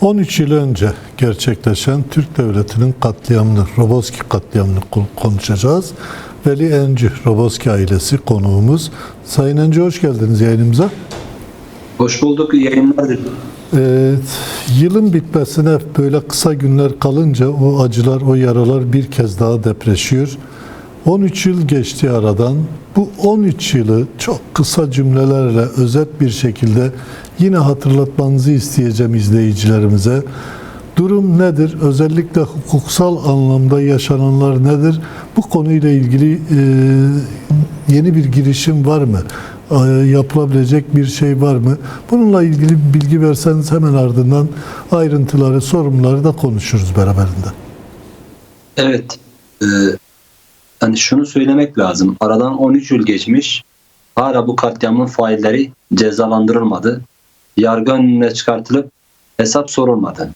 13 yıl önce gerçekleşen Türk Devleti'nin katliamını, Roboski katliamını ko- konuşacağız. Veli Encü, Roboski ailesi konuğumuz. Sayın Encü hoş geldiniz yayınımıza. Hoş bulduk, iyi yayınlar. Ee, yılın bitmesine böyle kısa günler kalınca o acılar, o yaralar bir kez daha depreşiyor. 13 yıl geçti aradan. Bu 13 yılı çok kısa cümlelerle özet bir şekilde yine hatırlatmanızı isteyeceğim izleyicilerimize. Durum nedir? Özellikle hukuksal anlamda yaşananlar nedir? Bu konuyla ilgili e, yeni bir girişim var mı? E, yapılabilecek bir şey var mı? Bununla ilgili bilgi verseniz hemen ardından ayrıntıları, sorunları da konuşuruz beraberinde. Evet, e, hani şunu söylemek lazım. Aradan 13 yıl geçmiş, hala bu katliamın failleri cezalandırılmadı. Yargı önüne çıkartılıp hesap sorulmadı.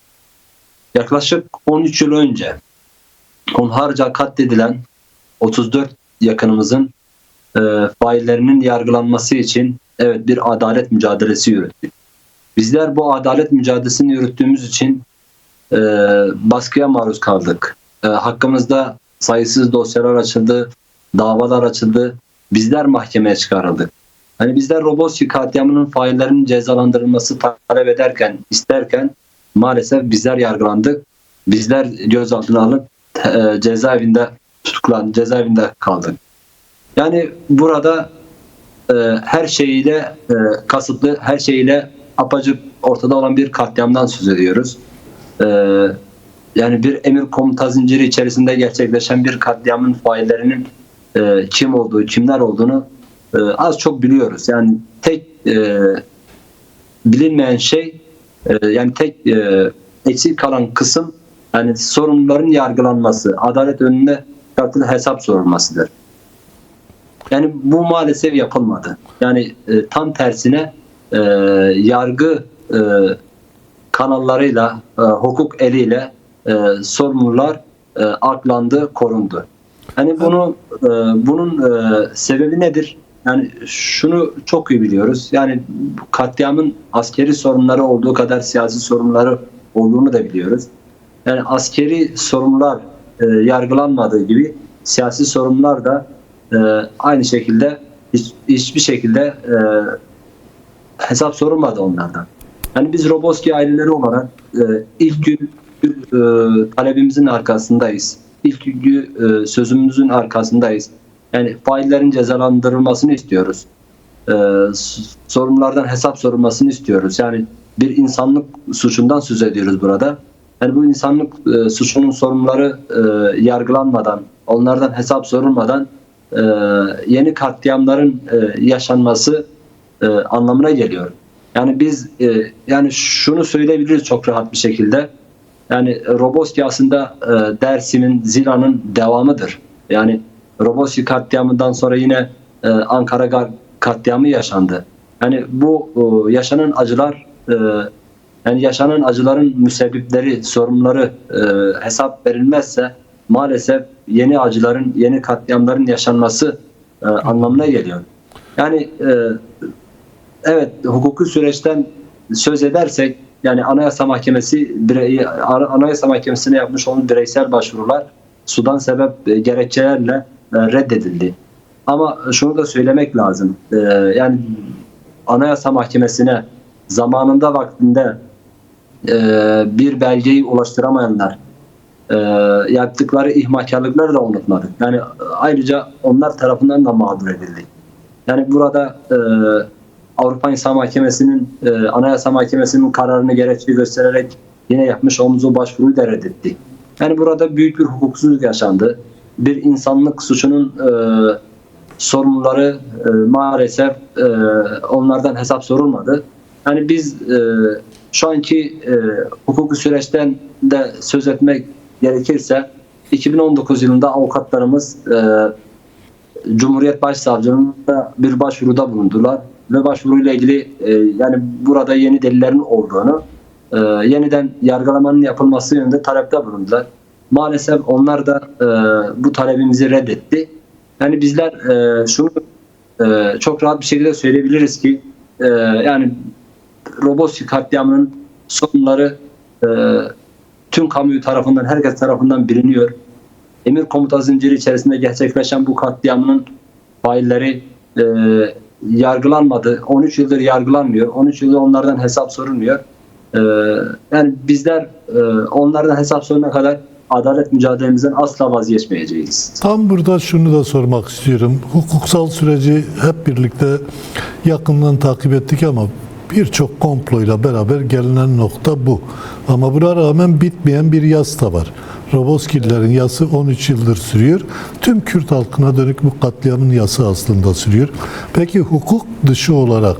Yaklaşık 13 yıl önce hunharca katledilen 34 yakınımızın e, faillerinin yargılanması için evet bir adalet mücadelesi yürüttük. Bizler bu adalet mücadelesini yürüttüğümüz için e, baskıya maruz kaldık. E, hakkımızda sayısız dosyalar açıldı, davalar açıldı. Bizler mahkemeye çıkarıldık. Hani bizler Roboski katliamının faillerinin cezalandırılması talep ederken, isterken maalesef bizler yargılandık. Bizler gözaltına alınıp e, cezaevinde tutuklan, cezaevinde kaldık. Yani burada e, her şeyiyle e, kasıtlı, her şeyiyle apacık ortada olan bir katliamdan söz ediyoruz. E, yani bir emir komuta zinciri içerisinde gerçekleşen bir katliamın faillerinin e, kim olduğu, kimler olduğunu e, az çok biliyoruz. Yani tek e, bilinmeyen şey, e, yani tek e, eksik kalan kısım yani sorumluların yargılanması, adalet önünde çıkartılı hesap sorulmasıdır. Yani bu maalesef yapılmadı. Yani e, tam tersine e, yargı e, kanallarıyla, e, hukuk eliyle e, sorumlular e, aklandı, korundu. Hani bunu e, bunun e, sebebi nedir? Yani şunu çok iyi biliyoruz. Yani katliamın askeri sorunları olduğu kadar siyasi sorunları olduğunu da biliyoruz. Yani askeri sorunlar e, yargılanmadığı gibi siyasi sorunlar da e, aynı şekilde hiç, hiçbir şekilde e, hesap sorulmadı onlardan. Yani biz Roboski aileleri olarak e, ilk gün e, talebimizin arkasındayız. İlk günkü e, sözümüzün arkasındayız. Yani faillerin cezalandırılmasını istiyoruz. E, sorumlulardan hesap sorulmasını istiyoruz. Yani bir insanlık suçundan söz ediyoruz burada. Yani bu insanlık e, suçunun sorumluları e, yargılanmadan, onlardan hesap sorulmadan e, yeni katliamların e, yaşanması e, anlamına geliyor. Yani biz e, yani şunu söyleyebiliriz çok rahat bir şekilde. Yani Roboski aslında e, Dersim'in, Zila'nın devamıdır. Yani Roboski katliamından sonra yine e, Ankara katliamı yaşandı. Yani bu e, yaşanan acılar e, yani yaşanan acıların müsebbipleri, sorumluları e, hesap verilmezse maalesef yeni acıların, yeni katliamların yaşanması e, anlamına geliyor. Yani e, evet hukuki süreçten söz edersek yani Anayasa Mahkemesi birey, Anayasa Mahkemesi'ne yapmış olan bireysel başvurular sudan sebep e, gerekçelerle e, reddedildi. Ama şunu da söylemek lazım. E, yani Anayasa Mahkemesi'ne zamanında vaktinde e, bir belgeyi ulaştıramayanlar e, yaptıkları ihmalkarlıkları da unutmadık. Yani ayrıca onlar tarafından da mağdur edildik. Yani burada e, Avrupa İnsan Mahkemesi'nin e, Anayasa Mahkemesi'nin kararını gerekçe göstererek yine yapmış olduğumuz başvuruyu da reddetti. Yani burada büyük bir hukuksuzluk yaşandı. Bir insanlık suçunun e, sorumluları e, maalesef e, onlardan hesap sorulmadı. Yani biz e, şu anki e, hukuki süreçten de söz etmek gerekirse 2019 yılında avukatlarımız e, Cumhuriyet Başsavcılığına bir başvuruda bulundular ve başvuruyla ilgili e, yani burada yeni delillerin olduğunu, e, yeniden yargılamanın yapılması yönünde talepte bulundular. Maalesef onlar da e, bu talebimizi reddetti. Yani bizler e, şunu e, çok rahat bir şekilde söyleyebiliriz ki e, yani Roboski katliamının sorunları e, tüm kamuoyu tarafından, herkes tarafından biliniyor. Emir komuta zinciri içerisinde gerçekleşen bu katliamının failleri e, yargılanmadı. 13 yıldır yargılanmıyor. 13 yıldır onlardan hesap sorulmuyor. E, yani bizler e, onlardan hesap soruna kadar adalet mücadelemizden asla vazgeçmeyeceğiz. Tam burada şunu da sormak istiyorum. Hukuksal süreci hep birlikte yakından takip ettik ama birçok komployla beraber gelinen nokta bu. Ama buna rağmen bitmeyen bir yas da var. Roboskillerin yası 13 yıldır sürüyor. Tüm Kürt halkına dönük bu katliamın yası aslında sürüyor. Peki hukuk dışı olarak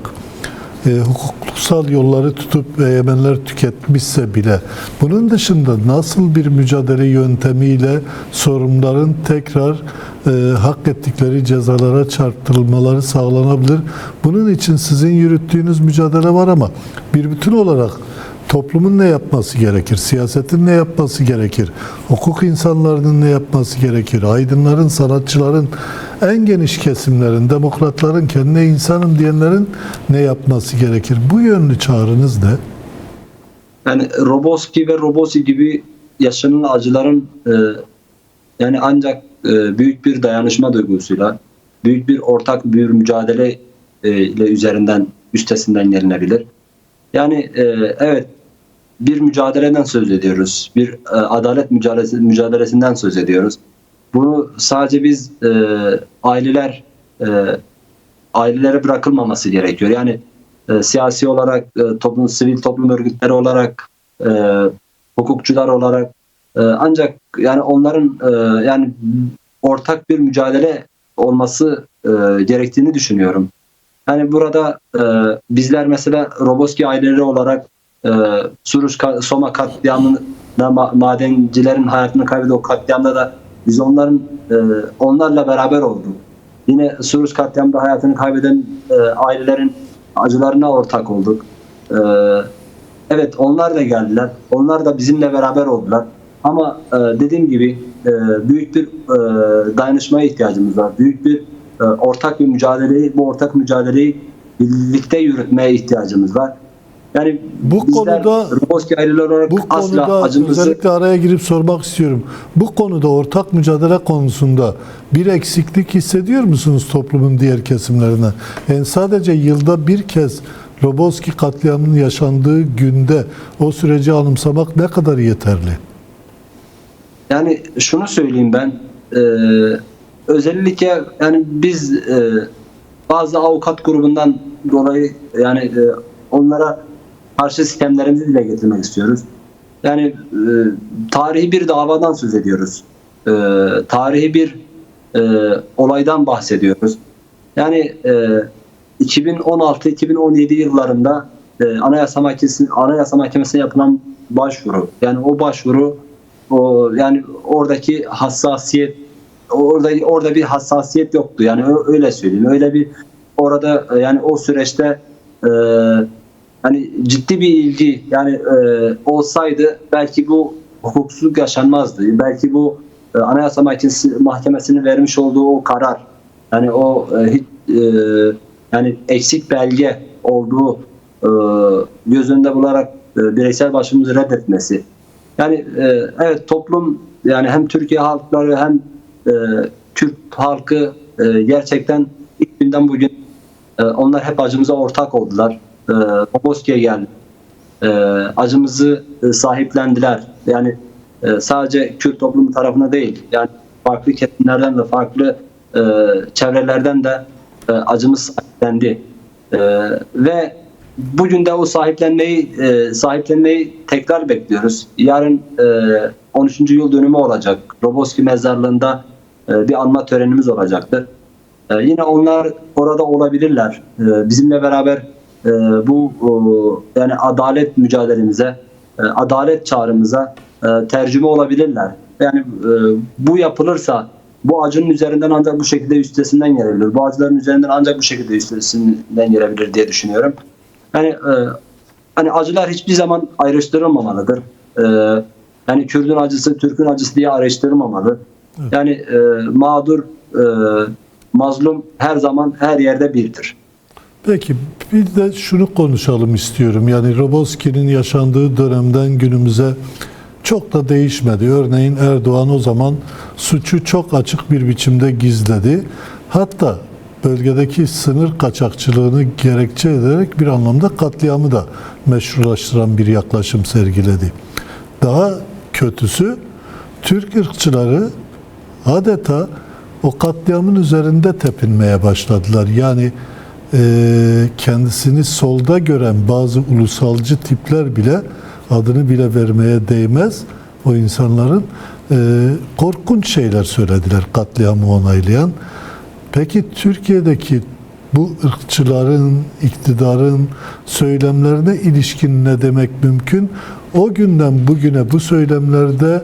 e, hukuksal yolları tutup egemenler tüketmişse bile bunun dışında nasıl bir mücadele yöntemiyle sorunların tekrar e, hak ettikleri cezalara çarptırılmaları sağlanabilir? Bunun için sizin yürüttüğünüz mücadele var ama bir bütün olarak toplumun ne yapması gerekir? Siyasetin ne yapması gerekir? Hukuk insanlarının ne yapması gerekir? Aydınların, sanatçıların, en geniş kesimlerin, demokratların, kendine insanım diyenlerin ne yapması gerekir? Bu yönlü çağrınız ne? Yani Roboski ve Robosi gibi yaşanan acıların e, yani ancak e, büyük bir dayanışma duygusuyla, büyük bir ortak bir mücadele e, ile üzerinden üstesinden gelinebilir. Yani e, evet bir mücadeleden söz ediyoruz. Bir e, adalet mücadelesi, mücadelesinden söz ediyoruz. Bunu sadece biz e, aileler e, ailelere bırakılmaması gerekiyor. Yani e, siyasi olarak, e, toplum, sivil toplum örgütleri olarak, e, hukukçular olarak e, ancak yani onların e, yani ortak bir mücadele olması e, gerektiğini düşünüyorum. Yani burada e, bizler mesela Roboski aileleri olarak e, Suruç Ka- Soma katliamında ma- madencilerin hayatını kaybettiği o katliamda da biz onların e, onlarla beraber olduk. Yine Suruç katliamında hayatını kaybeden e, ailelerin acılarına ortak olduk. E, evet onlar da geldiler. Onlar da bizimle beraber oldular. Ama e, dediğim gibi e, büyük bir e, dayanışmaya ihtiyacımız var. Büyük bir e, ortak bir mücadeleyi, bu ortak mücadeleyi birlikte yürütmeye ihtiyacımız var. Yani Bu konuda- olarak Bu asla konuda acımızı özellikle araya girip sormak istiyorum. Bu konuda ortak mücadele konusunda bir eksiklik hissediyor musunuz toplumun diğer kesimlerine? Yani sadece yılda bir kez Roboski katliamının yaşandığı günde o süreci anımsamak ne kadar yeterli? Yani şunu söyleyeyim ben e, özellikle yani biz e, bazı avukat grubundan dolayı yani e, onlara karşı sistemlerimizi dile getirmek istiyoruz. Yani e, tarihi bir davadan söz ediyoruz. E, tarihi bir e, olaydan bahsediyoruz. Yani e, 2016-2017 yıllarında e, Anayasa Mahkemesi Anayasa Mahkemesi'ne yapılan başvuru. Yani o başvuru o yani oradaki hassasiyet orada orada bir hassasiyet yoktu. Yani öyle söyleyeyim. Öyle bir orada e, yani o süreçte e, hani ciddi bir ilgi yani e, olsaydı belki bu hukuksuzluk yaşanmazdı. Belki bu e, Anayasa Mahkemesi Mahkemesi'nin vermiş olduğu o karar yani o e, hiç e, yani eksik belge olduğu e, göz önünde bularak e, bireysel başvurumuzu reddetmesi. Yani e, evet toplum yani hem Türkiye halkları hem e, Türk halkı e, gerçekten ilk günden bugün e, onlar hep acımıza ortak oldular. E, geldi. E, acımızı e, sahiplendiler. Yani e, sadece Kürt toplumu tarafına değil. Yani farklı kesimlerden de farklı e, çevrelerden de e, acımız sahiplendi. E, ve bugün de o sahiplenmeyi e, sahiplenmeyi tekrar bekliyoruz. Yarın e, 13. yıl dönümü olacak. Roboski mezarlığında e, bir anma törenimiz olacaktır. E, yine onlar orada olabilirler. E, bizimle beraber e, bu o, yani adalet mücadelemize, e, adalet çağrımıza e, tercüme olabilirler. Yani e, bu yapılırsa bu acının üzerinden ancak bu şekilde üstesinden gelebilir. Bu acıların üzerinden ancak bu şekilde üstesinden gelebilir diye düşünüyorum. Yani e, hani acılar hiçbir zaman ayrıştırılmamalıdır. E, yani Kürdün acısı, Türk'ün acısı diye ayrıştırılmamalı. Yani e, mağdur, e, mazlum her zaman her yerde birdir. Peki bir de şunu konuşalım istiyorum. Yani Roboski'nin yaşandığı dönemden günümüze çok da değişmedi. Örneğin Erdoğan o zaman suçu çok açık bir biçimde gizledi. Hatta bölgedeki sınır kaçakçılığını gerekçe ederek bir anlamda katliamı da meşrulaştıran bir yaklaşım sergiledi. Daha kötüsü Türk ırkçıları adeta o katliamın üzerinde tepinmeye başladılar. Yani kendisini solda gören bazı ulusalcı tipler bile adını bile vermeye değmez o insanların e, korkunç şeyler söylediler katliamı onaylayan. Peki Türkiye'deki bu ırkçıların, iktidarın söylemlerine ilişkin ne demek mümkün? O günden bugüne bu söylemlerde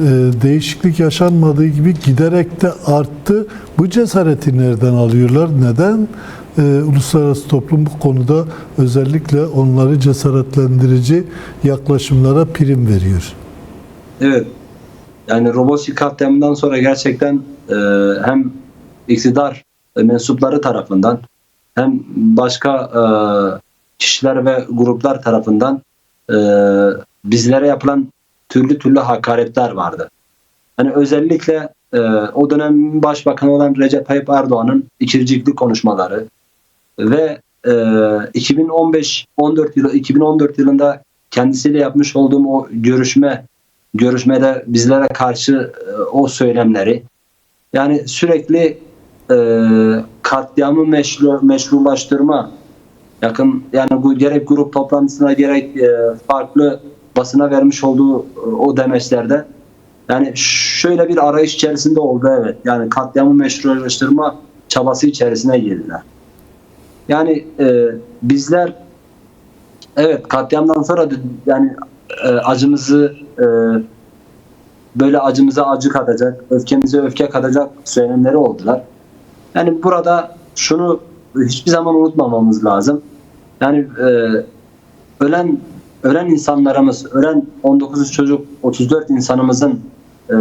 e, değişiklik yaşanmadığı gibi giderek de arttı. Bu cesareti nereden alıyorlar? Neden e, uluslararası toplum bu konuda özellikle onları cesaretlendirici yaklaşımlara prim veriyor? Evet. Yani Roboski katliamından sonra gerçekten e, hem iktidar mensupları tarafından hem başka e, kişiler ve gruplar tarafından e, bizlere yapılan türlü türlü hakaretler vardı. Hani özellikle e, o dönem başbakanı olan Recep Tayyip Erdoğan'ın ikircikli konuşmaları ve e, 2015 14 yılı 2014 yılında kendisiyle yapmış olduğum o görüşme görüşmede bizlere karşı e, o söylemleri yani sürekli e, katliamı meşru, meşrulaştırma yakın yani bu gerek grup toplantısına gerek e, farklı basına vermiş olduğu e, o demeçlerde yani şöyle bir arayış içerisinde oldu evet. Yani katliamı meşrulaştırma çabası içerisine girdiler. Yani e, bizler evet katliamdan sonra yani e, acımızı e, böyle acımıza acı katacak, öfkemize öfke katacak söylemleri oldular. Yani burada şunu hiçbir zaman unutmamamız lazım. Yani e, ölen ölen insanlarımız, ölen 19 çocuk, 34 insanımızın e,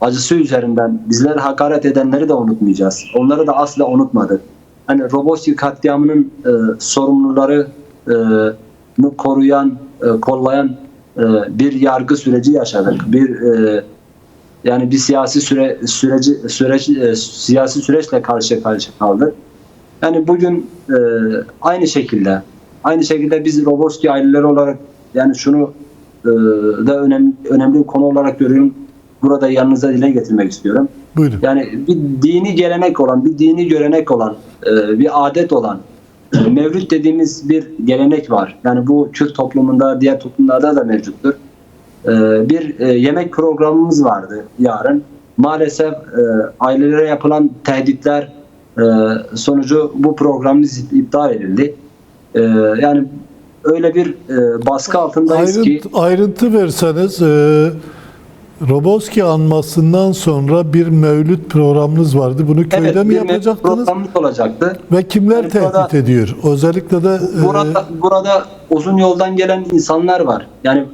acısı üzerinden bizlere hakaret edenleri de unutmayacağız. Onları da asla unutmadık. Hani Roboski katliamının e, sorumluları e, koruyan, e, kollayan e, bir yargı süreci yaşadık. Bir e, yani bir siyasi süre süreci süreci e, siyasi süreçle karşı karşıya kaldık. Yani bugün e, aynı şekilde aynı şekilde biz Roboski aileleri olarak yani şunu e, da önemli önemli bir konu olarak görüyorum. Burada yanınıza dile getirmek istiyorum. Buyurun. Yani bir dini gelenek olan, bir dini görenek olan, e, bir adet olan e, mevlüt dediğimiz bir gelenek var. Yani bu Kürt toplumunda, diğer toplumlarda da mevcuttur. E, bir yemek programımız vardı yarın. Maalesef ailelere yapılan tehditler sonucu bu programımız iptal edildi. Yani öyle bir baskı altındayız ki Ayrıntı, ayrıntı verseniz e, Roboski anmasından sonra bir mevlüt programınız vardı. Bunu köyde evet, mi yapacaktınız? programımız olacaktı. Ve kimler Yani tehdit burada- ediyor? Özellikle de e, Burada, burada uzun yoldan gelen insanlar var. Yani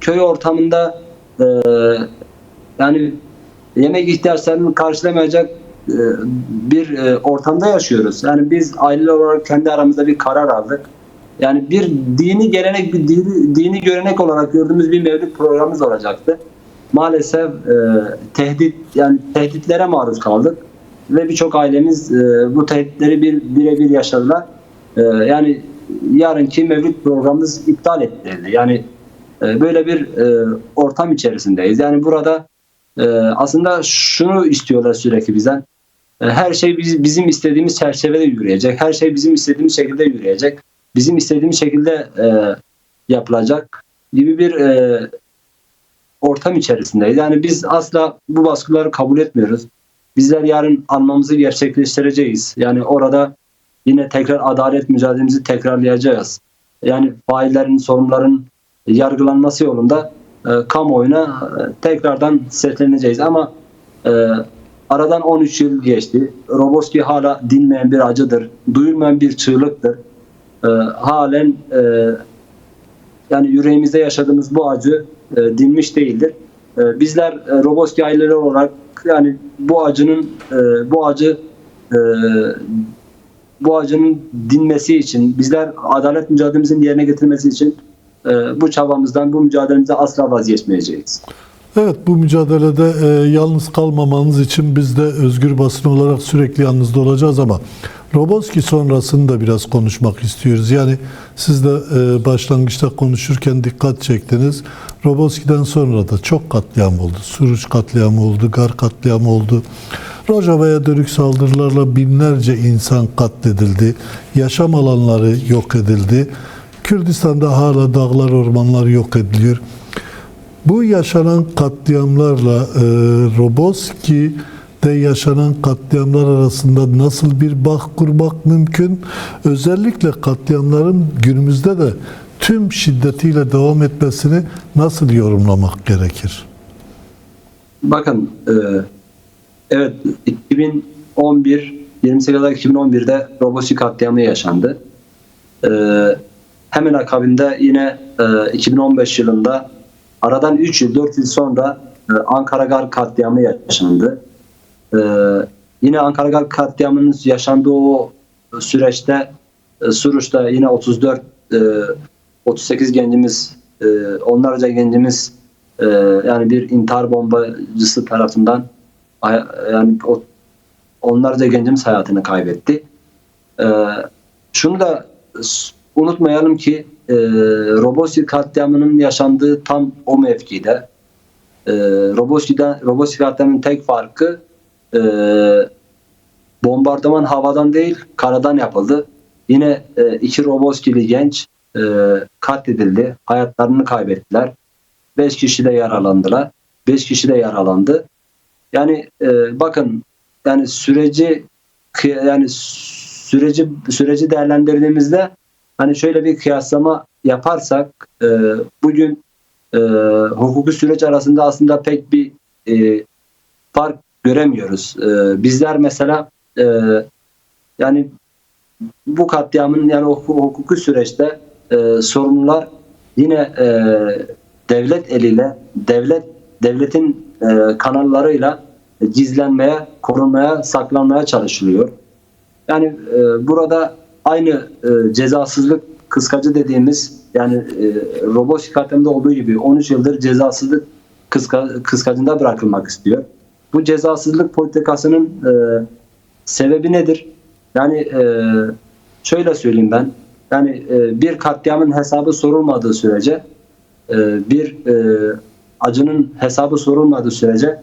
köy ortamında e, yani yemek ihtiyaçlarını karşılamayacak e, bir e, ortamda yaşıyoruz. Yani biz aileler olarak kendi aramızda bir karar aldık. Yani bir dini gelenek, bir dini, dini görenek olarak gördüğümüz bir mevlüt programımız olacaktı. Maalesef e, tehdit yani tehditlere maruz kaldık ve birçok ailemiz e, bu tehditleri bir birebir yaşadılar. E, yani yarınki mevlüt programımız iptal edildi. Yani e, böyle bir e, ortam içerisindeyiz. Yani burada e, aslında şunu istiyorlar sürekli bizden. E, her şey biz, bizim istediğimiz çerçevede yürüyecek. Her şey bizim istediğimiz şekilde yürüyecek. Bizim istediğimiz şekilde e, yapılacak gibi bir e, ortam içerisindeyiz. Yani biz asla bu baskıları kabul etmiyoruz. Bizler yarın anmamızı gerçekleştireceğiz. Yani orada yine tekrar adalet mücadelemizi tekrarlayacağız. Yani faillerin, sorumluların yargılanması yolunda e, kamuoyuna e, tekrardan sesleneceğiz. Ama e, aradan 13 yıl geçti. Roboski hala dinmeyen bir acıdır. Duyulmayan bir çığlıktır. E, halen e, yani yüreğimizde yaşadığımız bu acı e, dinmiş değildir. E, bizler e, Roboski aileleri olarak yani bu acının e, bu acı e, bu acının dinmesi için, bizler adalet mücadelemizin yerine getirmesi için e, bu çabamızdan, bu mücadelemizden asla vazgeçmeyeceğiz. Evet bu mücadelede e, yalnız kalmamanız için biz de özgür basın olarak sürekli yanınızda olacağız ama Roboski sonrasını da biraz konuşmak istiyoruz. Yani siz de e, başlangıçta konuşurken dikkat çektiniz. Roboski'den sonra da çok katliam oldu. Suruç katliamı oldu, Gar katliamı oldu. Rojava'ya dönük saldırılarla binlerce insan katledildi. Yaşam alanları yok edildi. Kürdistan'da hala dağlar, ormanlar yok ediliyor. Bu yaşanan katliamlarla e, Roboski'de yaşanan katliamlar arasında nasıl bir bağ kurmak mümkün? Özellikle katliamların günümüzde de tüm şiddetiyle devam etmesini nasıl yorumlamak gerekir? Bakın e, evet 2011 28 Aralık 2011'de Roboski katliamı yaşandı. E, hemen akabinde yine e, 2015 yılında aradan 3 yıl 4 yıl sonra e, Ankara Gar katliamı yaşandı. E, yine Ankara Gar katliamının yaşandığı o süreçte e, Suruç'ta yine 34 e, 38 gencimiz e, onlarca gencimiz e, yani bir intihar bombacısı tarafından yani o, onlarca gencimiz hayatını kaybetti. E, şunu da unutmayalım ki e, Roboski katliamının yaşandığı tam o mevkide. E, Roboski'den Roboski katliamının tek farkı e, bombardıman havadan değil karadan yapıldı. Yine e, iki Roboskili genç e, katledildi. Hayatlarını kaybettiler. 5 kişi de yaralandılar. 5 kişi de yaralandı. Yani e, bakın yani süreci yani süreci süreci değerlendirdiğimizde hani şöyle bir kıyaslama yaparsak e, bugün e, hukuki süreç arasında aslında pek bir e, fark göremiyoruz. E, bizler mesela e, yani bu katliamın yani huk- hukuki süreçte e, sorumlular yine e, devlet eliyle, devlet devletin e, kanallarıyla gizlenmeye, korunmaya, saklanmaya çalışılıyor. Yani e, burada aynı e, cezasızlık kıskacı dediğimiz yani e, robot katliamında olduğu gibi 13 yıldır cezasızlık kıska, kıskacında bırakılmak istiyor. Bu cezasızlık politikasının e, sebebi nedir? Yani e, şöyle söyleyeyim ben. Yani e, bir katliamın hesabı sorulmadığı sürece e, bir e, acının hesabı sorulmadığı sürece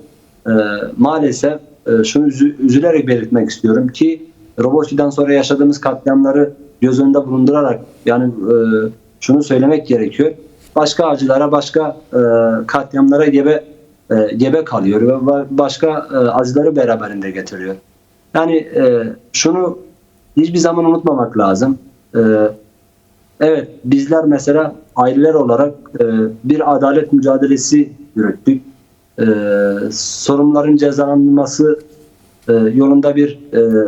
e, maalesef e, şunu üzü- üzülerek belirtmek istiyorum ki Roboski'den sonra yaşadığımız katliamları göz önünde bulundurarak yani e, şunu söylemek gerekiyor. Başka acılara, başka e, katliamlara gebe e, gebe kalıyor ve ba- başka e, acıları beraberinde getiriyor. Yani e, şunu hiçbir zaman unutmamak lazım. E, evet bizler mesela aileler olarak bir adalet mücadelesi yürüttük. E, sorunların cezalandırılması yolunda bir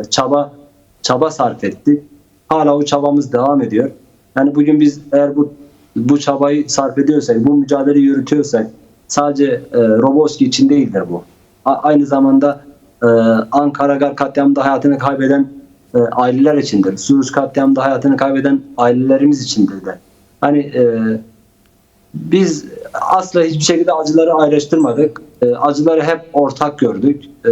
çaba çaba sarf ettik. Hala o çabamız devam ediyor. Yani bugün biz eğer bu bu çabayı sarf ediyorsak, bu mücadeleyi yürütüyorsak sadece e, Roboski için değildir bu. A- aynı zamanda e, Ankara Gar katliamında hayatını kaybeden e, aileler içindir. Suruç katliamında hayatını kaybeden ailelerimiz içindir de. Hani e, biz asla hiçbir şekilde acıları ayrıştırmadık. E, acıları hep ortak gördük. E,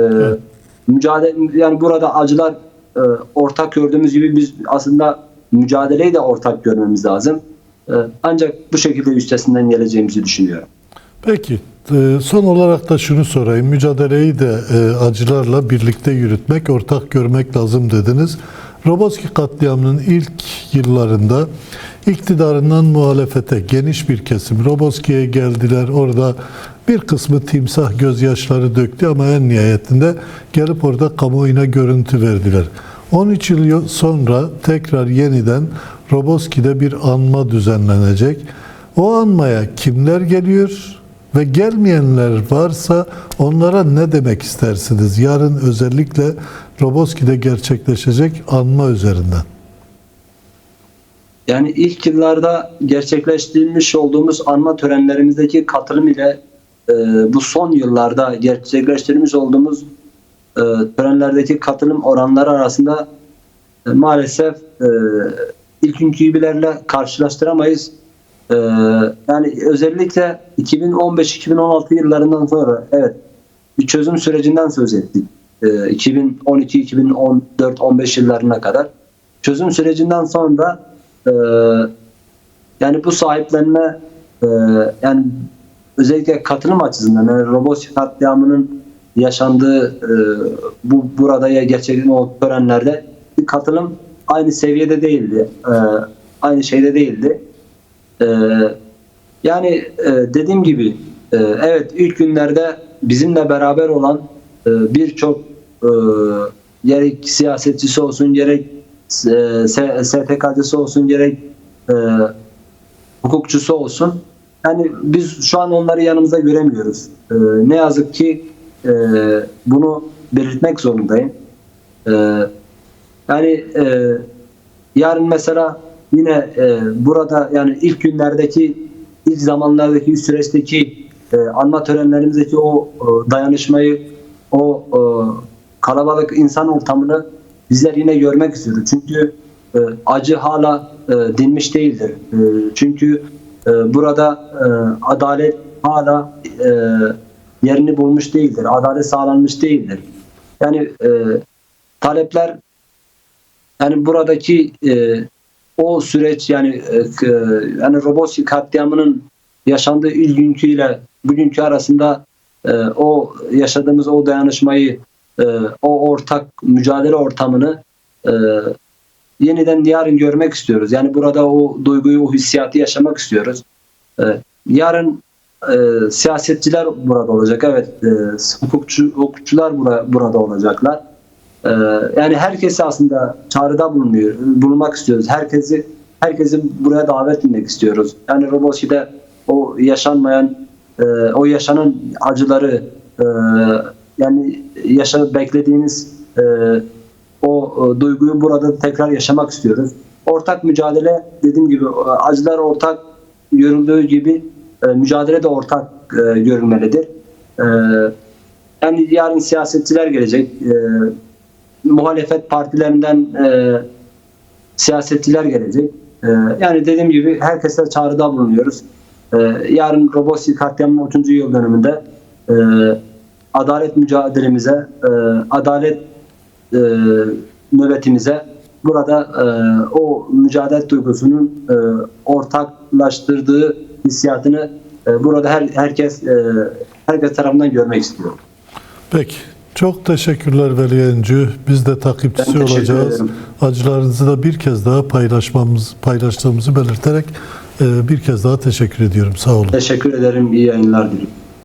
Mücadele yani burada acılar e, ortak gördüğümüz gibi biz aslında mücadeleyi de ortak görmemiz lazım. E, ancak bu şekilde üstesinden geleceğimizi düşünüyorum. Peki e, son olarak da şunu sorayım. Mücadeleyi de e, acılarla birlikte yürütmek, ortak görmek lazım dediniz. Roboski katliamının ilk yıllarında iktidarından muhalefete geniş bir kesim Roboski'ye geldiler. Orada bir kısmı timsah gözyaşları döktü ama en nihayetinde gelip orada kamuoyuna görüntü verdiler. 13 yıl sonra tekrar yeniden Roboski'de bir anma düzenlenecek. O anmaya kimler geliyor ve gelmeyenler varsa onlara ne demek istersiniz? Yarın özellikle Roboski'de gerçekleşecek anma üzerinden. Yani ilk yıllarda gerçekleştirmiş olduğumuz anma törenlerimizdeki katılım ile e, bu son yıllarda gerçekleştirmiş olduğumuz e, törenlerdeki katılım oranları arasında e, maalesef e, ilk günkü gibilerle karşılaştıramayız. E, yani özellikle 2015-2016 yıllarından sonra evet bir çözüm sürecinden söz ettik. E, 2012-2014-15 yıllarına kadar. Çözüm sürecinden sonra e, yani bu sahiplenme e, yani özellikle katılım açısından yani Roboski katliamının yaşandığı e, bu burada ya gerçekten o törenlerde bir katılım aynı seviyede değildi. Aynı şeyde değildi. E, yani e, dediğim gibi e, evet ilk günlerde bizimle beraber olan e, birçok e, gerek siyasetçisi olsun gerek e, STK'cısı olsun gerek e, hukukçusu olsun. Yani biz şu an onları yanımızda göremiyoruz. Ee, ne yazık ki e, bunu belirtmek zorundayım. Ee, yani e, yarın mesela yine e, burada yani ilk günlerdeki ilk zamanlardaki süreçteki e, anma törenlerimizdeki o e, dayanışmayı o e, kalabalık insan ortamını bizler yine görmek istiyoruz. Çünkü e, acı hala e, dinmiş değildir. E, çünkü e, burada e, adalet hala e, yerini bulmuş değildir. Adalet sağlanmış değildir. Yani e, talepler yani buradaki e, o süreç yani e, yani Roboski katliamının yaşandığı ilk günküyle bugünkü arasında e, o yaşadığımız o dayanışmayı e, o ortak mücadele ortamını e, yeniden yarın görmek istiyoruz. Yani burada o duyguyu, o hissiyatı yaşamak istiyoruz. E, yarın e, siyasetçiler burada olacak. Evet, e, hukukçu, hukukçular bura, burada olacaklar. E, yani herkesi aslında çağrıda bulunuyor, bulunmak istiyoruz. Herkesi herkesi buraya davet etmek istiyoruz. Yani Roboski'de o yaşanmayan, e, o yaşanan acıları, e, yani yaşa beklediğiniz e, o duyguyu burada tekrar yaşamak istiyoruz. Ortak mücadele dediğim gibi acılar ortak görüldüğü gibi mücadele de ortak görülmelidir. Yani yarın siyasetçiler gelecek. Muhalefet partilerinden e, siyasetçiler gelecek. E, yani dediğim gibi herkese çağrıda bulunuyoruz. E, yarın Roboski katliamının 30. yıl dönümünde e, adalet mücadelemize, e, adalet e, nöbetimize burada e, o mücadele duygusunun e, ortaklaştırdığı hissiyatını e, burada her herkes e, herkes tarafından görmek istiyorum. Peki. Çok teşekkürler Veli Encü. Biz de takipçisi olacağız. ederim. Acılarınızı da bir kez daha paylaşmamız, paylaştığımızı belirterek e, bir kez daha teşekkür ediyorum. Sağ olun. Teşekkür ederim. İyi yayınlar diliyorum.